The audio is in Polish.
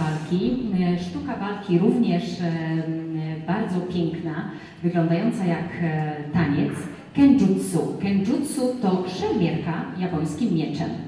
walki. E, Sztuka walki również e, bardzo piękna, wyglądająca jak e, taniec. Kenjutsu. Kenjutsu to szermierka japońskim mieczem.